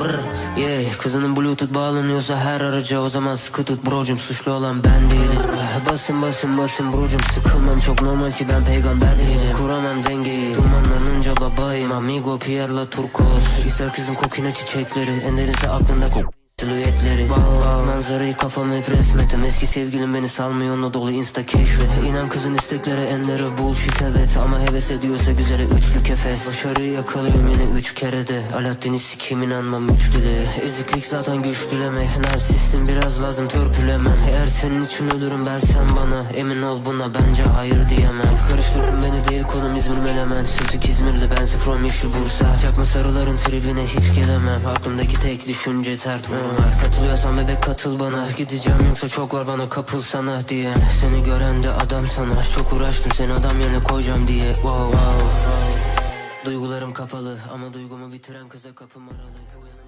Brr, yeah. Kızının bluetooth bağlanıyorsa her araca o zaman sıkı tut. Brocum suçlu olan ben değilim. Ah, Basın basın basın. Brocum sıkılmam. Çok normal ki ben peygamber değilim. Kuramam dengeyi. Dumanlanınca babayım. Amigo Pierre'la turkos İster kızın kokina çiçekleri Enderisi aklında kok wow. Manzarayı kafama hep resmettim. Eski sevgilim beni salmıyor onunla dolu insta keşfet İnan kızın istekleri endere bullshit evet. Ama heves ediyorsa güzele üçlü kefes. Başarıyı yakalıyorum yine üç kere de. Alaaddin'i sikim inanmam üç dile. Eziklik zaten güç dilemek Narsistim biraz lazım törpülemem. Eğer senin için ölürüm versen bana. Emin ol buna bence hayır diyemem. Karıştırdın beni değil konum İzmir Melemen. Sürtük İzmirli ben from Yeşil Bursa Çakma sarıların tribine hiç gelemem. Aklımdaki tek düşünce tert var Katılıyorsan bebek katıl bana. Gideceğim yoksa çok var bana kapıl sana diye. Seni gören de adam sana. Çok uğraştım seni adam yerine koyacağım diye. Wow, wow. Duygularım kapalı ama duygumu bitiren kıza kapım aralı